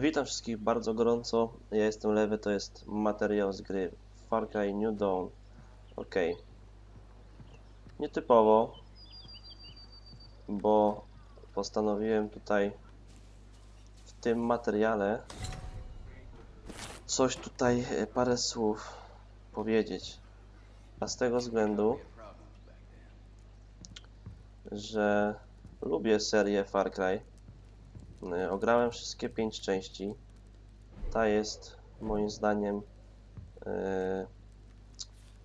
Witam wszystkich bardzo gorąco. Ja jestem Lewy, to jest materiał z gry Far Cry New Dawn. Ok. Nietypowo, bo postanowiłem tutaj w tym materiale coś tutaj, e, parę słów powiedzieć. A z tego względu, że lubię serię Far Cry. Y, Ograłem wszystkie pięć części. Ta jest moim zdaniem y,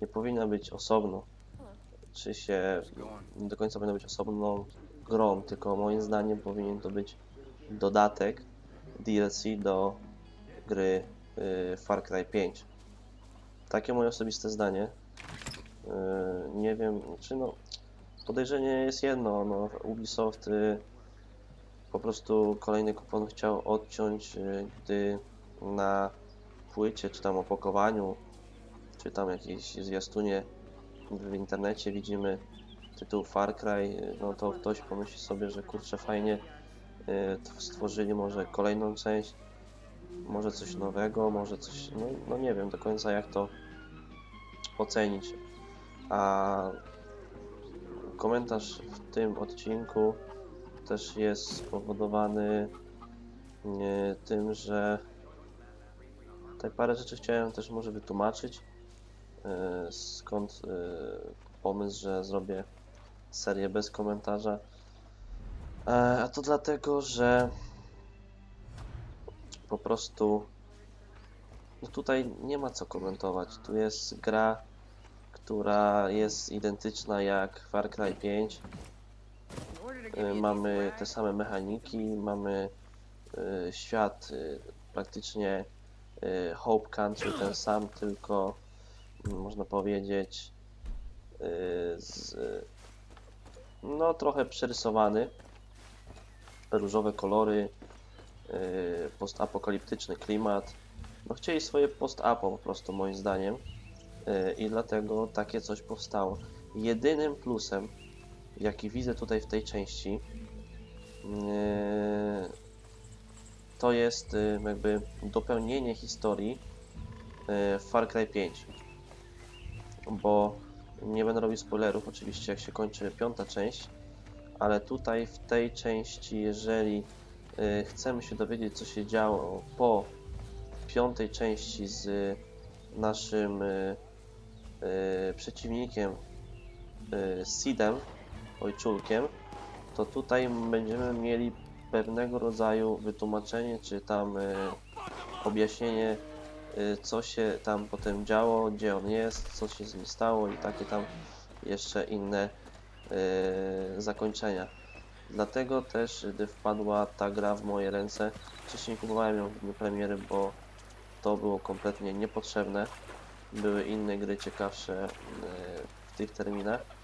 nie powinna być osobno. Czy się nie do końca powinna być osobną grą, tylko moim zdaniem powinien to być dodatek DLC do gry y, Far Cry 5. Takie moje osobiste zdanie. Nie wiem, czy no podejrzenie jest jedno, no Ubisoft y, po prostu kolejny kupon chciał odciąć, y, gdy na płycie, czy tam opakowaniu, czy tam jakiejś zwiastunie w internecie widzimy tytuł Far Cry, y, no to ktoś pomyśli sobie, że kurczę fajnie t- stworzyli może kolejną część, może coś nowego, może coś, no, no nie wiem do końca jak to ocenić. A komentarz w tym odcinku też jest spowodowany e, tym, że tutaj parę rzeczy chciałem też może wytłumaczyć. e, Skąd e, pomysł, że zrobię serię bez komentarza. A to dlatego, że po prostu no tutaj nie ma co komentować. Tu jest gra, która jest identyczna jak Far Cry 5. Y, mamy te same mechaniki, mamy y, świat y, praktycznie Hope Country ten sam, tylko mm, można powiedzieć z, no trochę przerysowany. Różowe kolory, postapokaliptyczny klimat. No chcieli swoje post-apo po prostu moim zdaniem i dlatego takie coś powstało. Jedynym plusem jaki widzę tutaj w tej części, yy, to jest yy, jakby dopełnienie historii yy, Far Cry 5. Bo nie będę robił spoilerów, oczywiście, jak się kończy piąta część, ale tutaj w tej części, jeżeli chcemy się dowiedzieć, co się działo po piątej części z naszym przeciwnikiem Sidem, ojczulkiem, to tutaj będziemy mieli pewnego rodzaju wytłumaczenie, czy tam y, objaśnienie, y, co się tam potem działo, gdzie on jest, co się z nim stało i takie tam jeszcze inne y, zakończenia. Dlatego też, gdy wpadła ta gra w moje ręce, wcześniej kupowałem ją w dniu premiery, bo to było kompletnie niepotrzebne. Były inne gry ciekawsze y, w tych terminach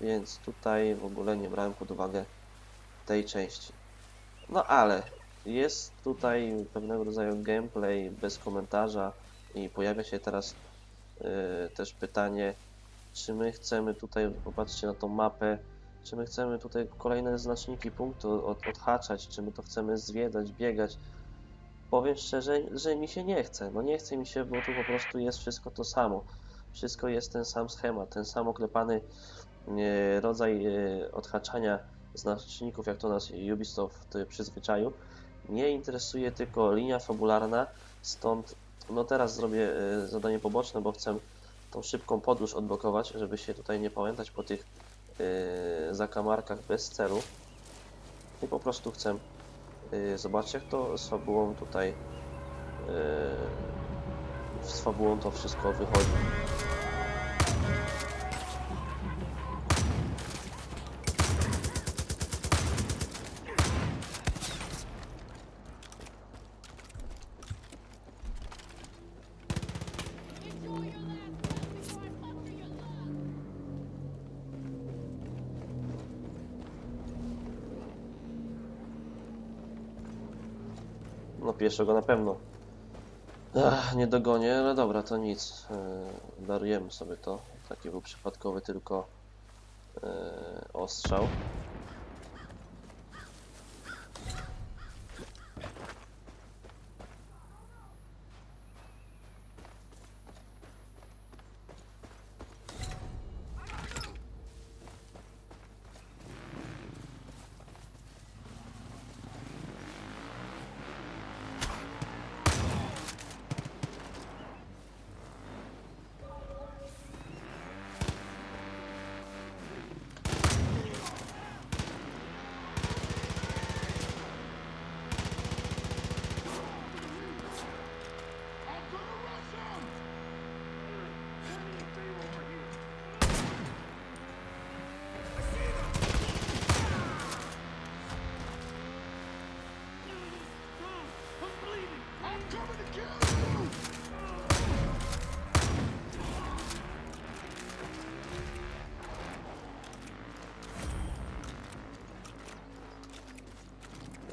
więc tutaj w ogóle nie brałem pod uwagę tej części. No ale jest tutaj pewnego rodzaju gameplay bez komentarza i pojawia się teraz yy, też pytanie, czy my chcemy tutaj, popatrzcie na tą mapę, czy my chcemy tutaj kolejne znaczniki punktu od, odhaczać, czy my to chcemy zwiedzać, biegać. Powiem szczerze, że mi się nie chce. No nie chce mi się, bo tu po prostu jest wszystko to samo. Wszystko jest ten sam schemat, ten sam oklepany rodzaj e, odhaczania znaczników, jak to nas Ubisoft e, przyzwyczaił. Mnie interesuje tylko linia fabularna, stąd no teraz zrobię e, zadanie poboczne, bo chcę tą szybką podróż odblokować, żeby się tutaj nie pamiętać po tych e, zakamarkach bez celu. I po prostu chcę e, zobaczyć, jak to z fabułą tutaj e, z fabułą to wszystko wychodzi. Pierwszego na pewno. Ach, nie dogonię, ale dobra, to nic. Yy, darujemy sobie to. Taki był przypadkowy tylko yy, ostrzał.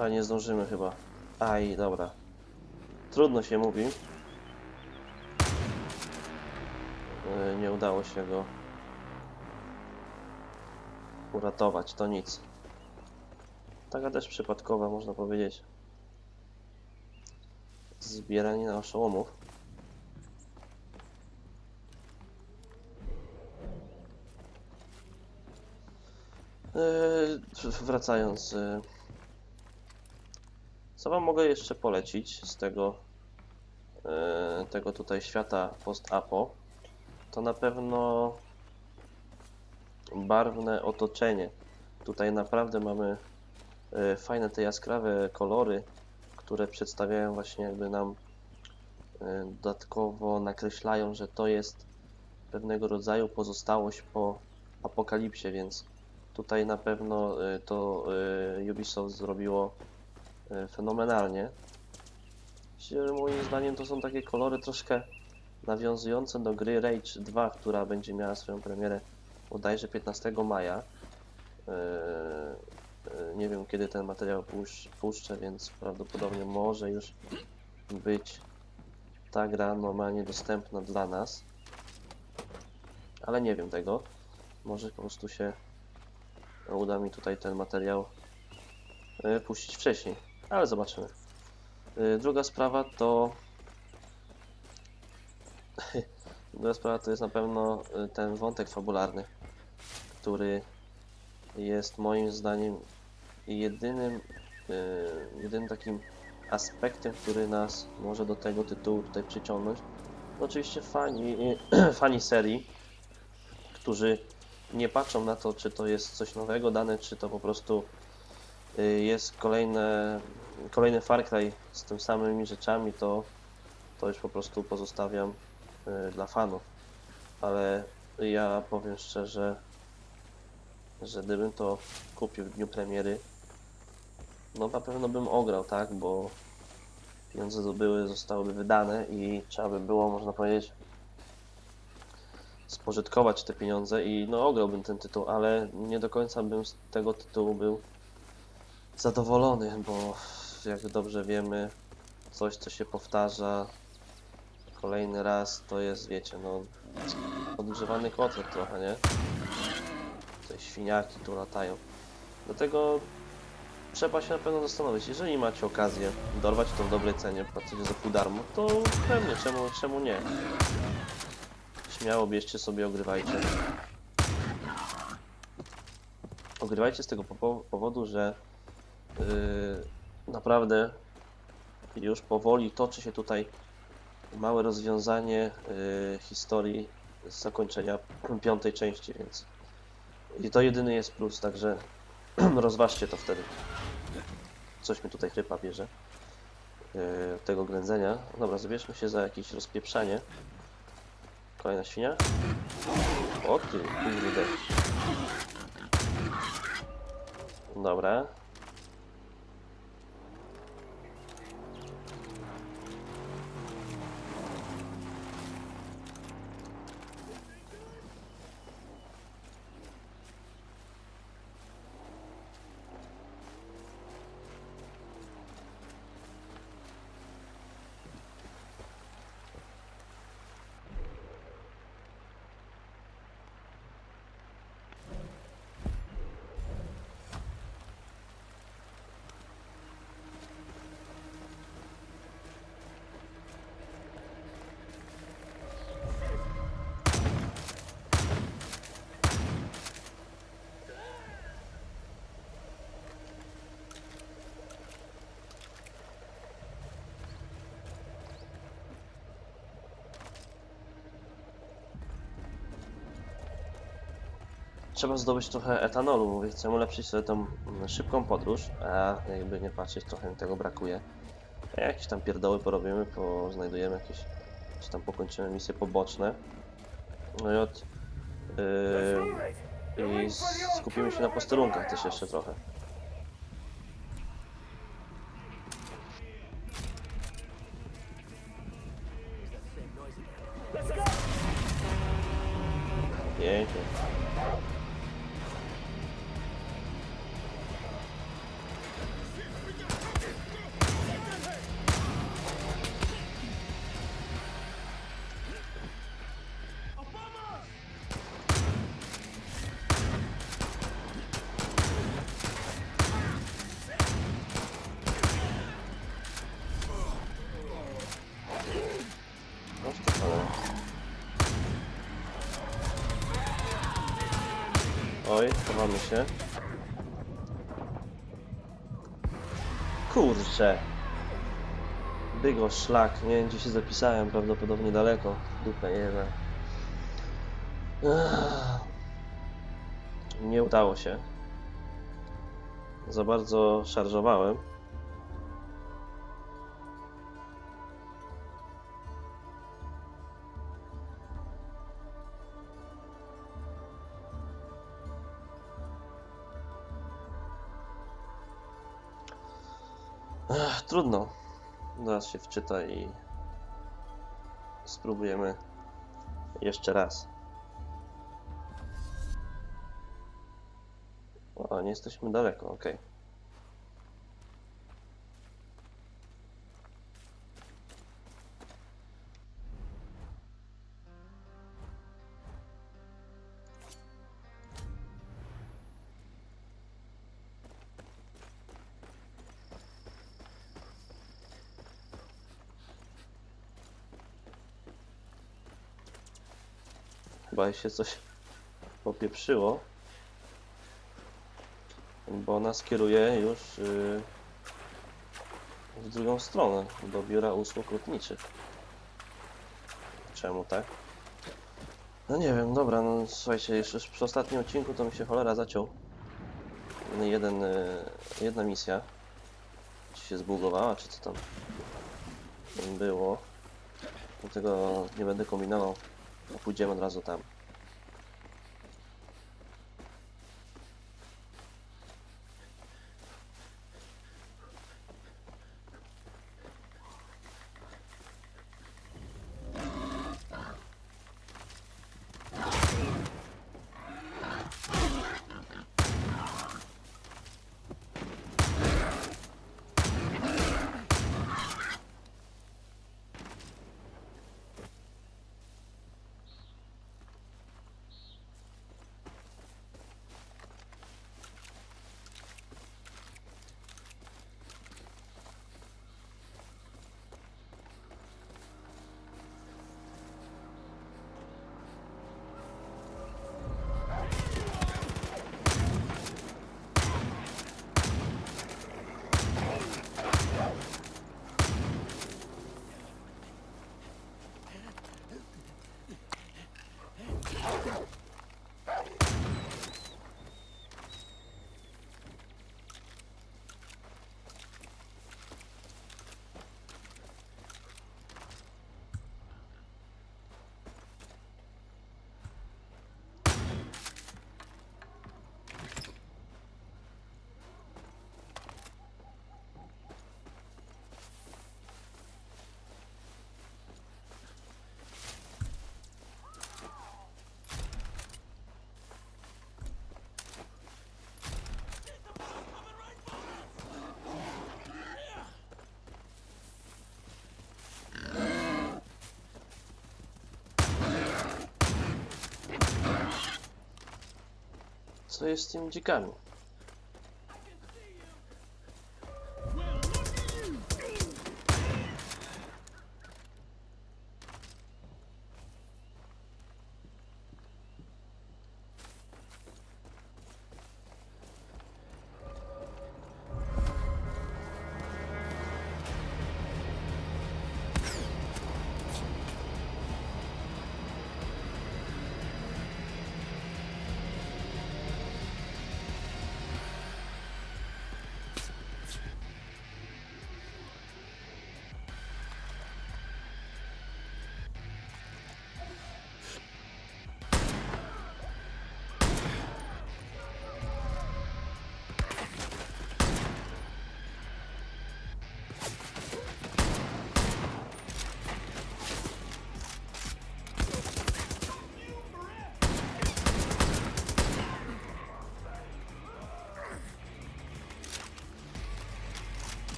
A, nie zdążymy chyba. Aj, dobra. Trudno się mówi. Yy, Nie udało się go uratować, to nic. Taka też przypadkowa, można powiedzieć. Zbieranie na oszołomów. Yy, wracając. Yy, co wam mogę jeszcze polecić z tego, yy, tego tutaj świata post-apo? To na pewno barwne otoczenie. Tutaj naprawdę mamy yy, fajne te jaskrawe kolory, które przedstawiają właśnie jakby nam yy, dodatkowo nakreślają, że to jest pewnego rodzaju pozostałość po apokalipsie, więc tutaj na pewno to Ubisoft zrobiło e, fenomenalnie. Myślę, że Moim zdaniem to są takie kolory troszkę nawiązujące do gry Rage 2, która będzie miała swoją premierę bodajże 15 maja. E, e, Nie wiem kiedy ten materiał pusz- puszczę, więc prawdopodobnie może już być ta gra normalnie dostępna dla nas. Ale nie wiem tego. Może po prostu się uda mi tutaj ten materiał e, puścić wcześniej, ale zobaczymy. E, Druga sprawa to. Druga sprawa to jest na pewno e, ten wątek fabularny, który jest moim zdaniem jedynym, e, jedynym takim aspektem, który nas może do tego tytułu tutaj przyciągnąć. No Oczywiście fani, fani serii, którzy nie patrzą na to, czy to jest coś nowego dane, czy to po prostu y, jest kolejne, kolejny Far Cry z tym samymi rzeczami, to, to już po prostu pozostawiam y, dla fanów. Ale ja powiem szczerze, że gdybym to kupił w dniu premiery, no na pewno bym ograł, tak, bo pieniądze były, zostałyby wydane i trzeba by było, można powiedzieć, spożytkować te pieniądze i no ograłbym ten tytuł, ale nie do końca bym z tego tytułu był zadowolony, bo jak dobrze wiemy, coś co się powtarza kolejny raz to jest, wiecie, no podgrzewany kotlet trochę, nie? Te świniaki tu latają. Dlatego trzeba się na pewno zastanowić, jeżeli macie okazję dorwać to w dobrej cenie, płacicie za pół darmo, to pewnie, czemu, czemu nie? Śmiało bierzcie sobie, ogrywajcie. Ogrywajcie z tego po- powodu, że naprawdę już powoli toczy się tutaj małe rozwiązanie yy, historii z zakończenia piątej części, więc i to jedyny jest plus, także rozważcie to wtedy. Coś mi tutaj chrypa bierze yy, tego ględzenia. Dobra, zabierzmy się za jakieś rozpieprzanie. Kolejna świnia. O ty. Dobra. Trzeba zdobyć trochę etanolu, mówię, chcę ulepszyć sobie tą szybką podróż, a jakby nie patrzeć, trochę mi tego brakuje. Jakieś tam pierdoły porobimy, po, znajdujemy jakieś, czy tam pokończymy misje poboczne. No i od... Yy, I skupimy się na posterunkach też jeszcze trochę. Chowamy się. Kurczę. Bygo szlak. Nie wiem gdzie się zapisałem, prawdopodobnie daleko. Dupę jedna. Nie udało się. Za bardzo szarżowałem. Trudno. Zaraz się wczyta i spróbujemy jeszcze raz. O, nie jesteśmy daleko, ok. Chyba się coś popieprzyło. Bo nas kieruje już yy, w drugą stronę, do biura usług lotniczych. Czemu tak? No nie wiem, dobra, no słuchajcie, jeszcze przy ostatnim odcinku to mi się cholera zaciął. Jeden, yy, jedna misja. Czy się zbugowała, czy co tam było. Dlatego nie będę kombinował. Pójdziemy od razu tam. Co jest z tymi dzikami?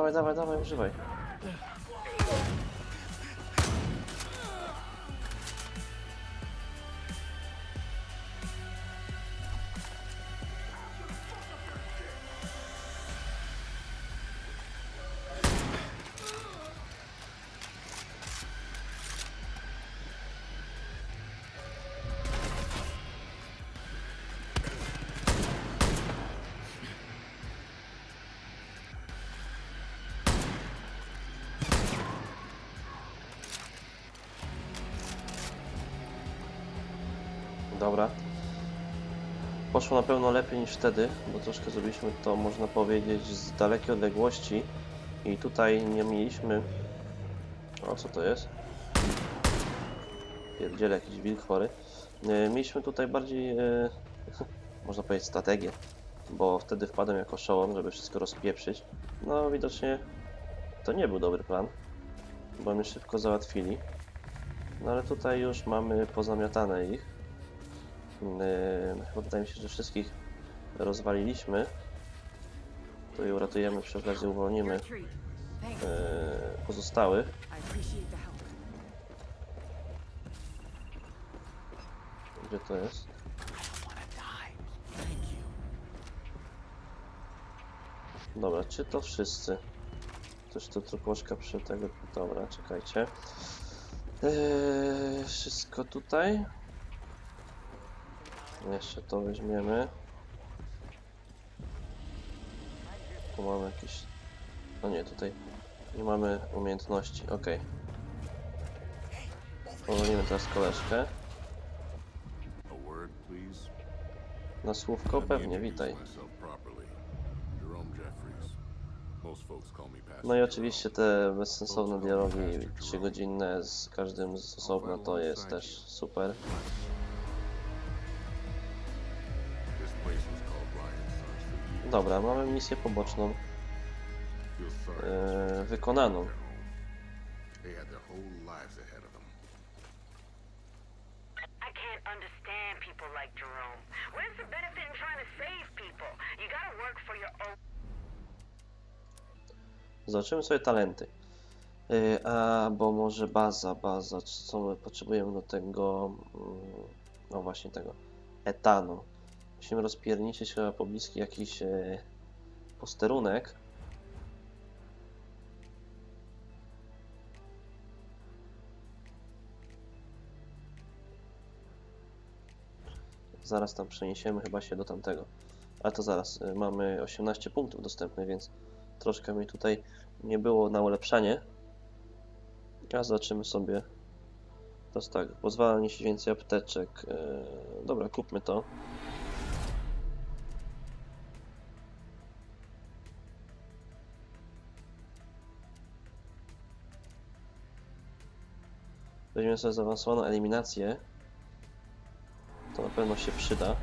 Dawaj, dawaj, dawaj, używaj. Poszło na pewno lepiej niż wtedy, bo troszkę zrobiliśmy to, można powiedzieć, z dalekiej odległości. I tutaj nie mieliśmy... O, co to jest? Pierdziele, jakiś wilk chory. E, Mieliśmy tutaj bardziej, e, można powiedzieć, strategię, bo wtedy wpadłem jako szołom, żeby wszystko rozpieprzyć. No, widocznie to nie był dobry plan, bo mnie szybko załatwili. No ale tutaj już mamy pozamiatane ich. Chyba wydaje mi się, że wszystkich rozwaliliśmy. To je uratujemy, przy okazji uwolnimy yy, pozostałych. Gdzie to jest? Dobra, czy to wszyscy? Też tu truposzka przy tego... Dobra, czekajcie. Yy, wszystko tutaj. Jeszcze to weźmiemy. Tu mamy jakieś... No nie, tutaj nie mamy umiejętności. Ok. Powolimy teraz koleżkę. Na słówko pewnie, witaj. No i oczywiście te bezsensowne dialogi 3-godzinne z każdym z osobna to jest też super. You gotta work for your own. Zobaczymy sobie talenty. E, a, bo może baza, baza, co my potrzebujemy do tego, mm, no właśnie tego, etanu. Musimy rozpierniczyć chyba pobliski jakiś e, posterunek. Zaraz tam przeniesiemy chyba się do tamtego. A to zaraz, y, mamy 18 punktów dostępnych, więc troszkę mi tutaj nie było na ulepszanie. A zobaczymy sobie. To jest tak, pozwala nieść więcej apteczek. Yy, dobra, kupmy to. Weźmiemy sobie zaawansowaną eliminację. To na pewno się przyda.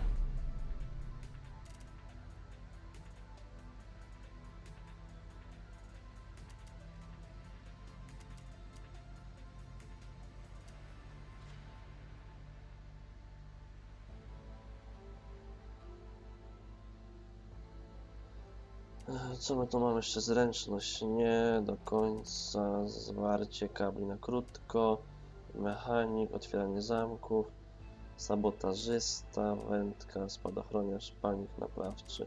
E, Co my tu mamy jeszcze? Zręczność nie do końca, zwarcie kabli na krótko, mechanik, otwieranie zamków, sabotażysta, wędka, spadochroniarz, panik naprawczy.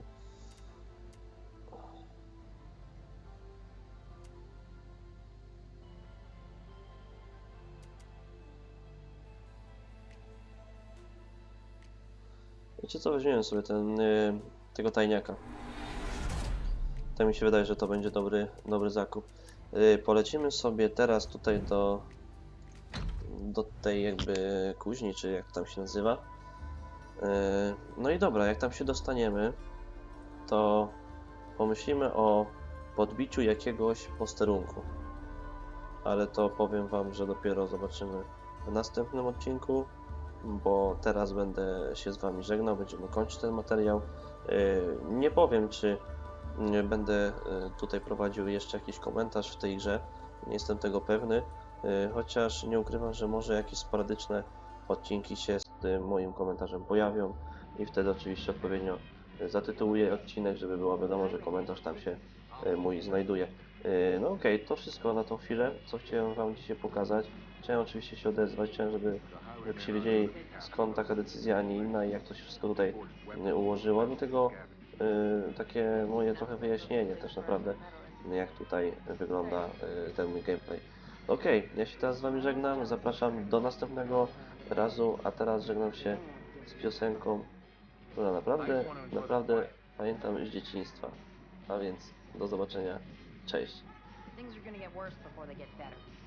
Wiecie co, weźmiemy sobie ten, y, tego tajniaka. To mi się wydaje, że to będzie dobry, dobry zakup. Yy, polecimy sobie teraz tutaj do, do tej jakby kuźni, czy jak tam się nazywa. Yy, no i dobra, jak tam się dostaniemy, to pomyślimy o podbiciu jakiegoś posterunku. Ale to powiem Wam, że dopiero zobaczymy w następnym odcinku, bo teraz będę się z Wami żegnał, będziemy kończyć ten materiał. Yy, nie powiem, czy Będę e, tutaj prowadził jeszcze jakiś komentarz w tej grze. Nie jestem tego pewny, e, chociaż nie ukrywam, że może jakieś sporadyczne odcinki się z tym moim komentarzem pojawią i wtedy oczywiście odpowiednio zatytułuję odcinek, żeby było wiadomo, że komentarz tam się e, mój znajduje. Yy, No okej, to wszystko na tą chwilę, co chciałem Wam dzisiaj pokazać. Chciałem oczywiście się odezwać, chciałem, żeby, żebyście wiedzieli skąd taka decyzja, a nie inna i jak to się wszystko tutaj ułożyło. Dlatego yy, takie moje trochę wyjaśnienie też naprawdę, jak tutaj wygląda ten mój gameplay. Okej, ja się teraz z Wami żegnam, zapraszam do następnego razu, a teraz żegnam się z piosenką, która naprawdę, naprawdę pamiętam z dzieciństwa. A więc do zobaczenia, cześć. Things are gonna get worse before they get better.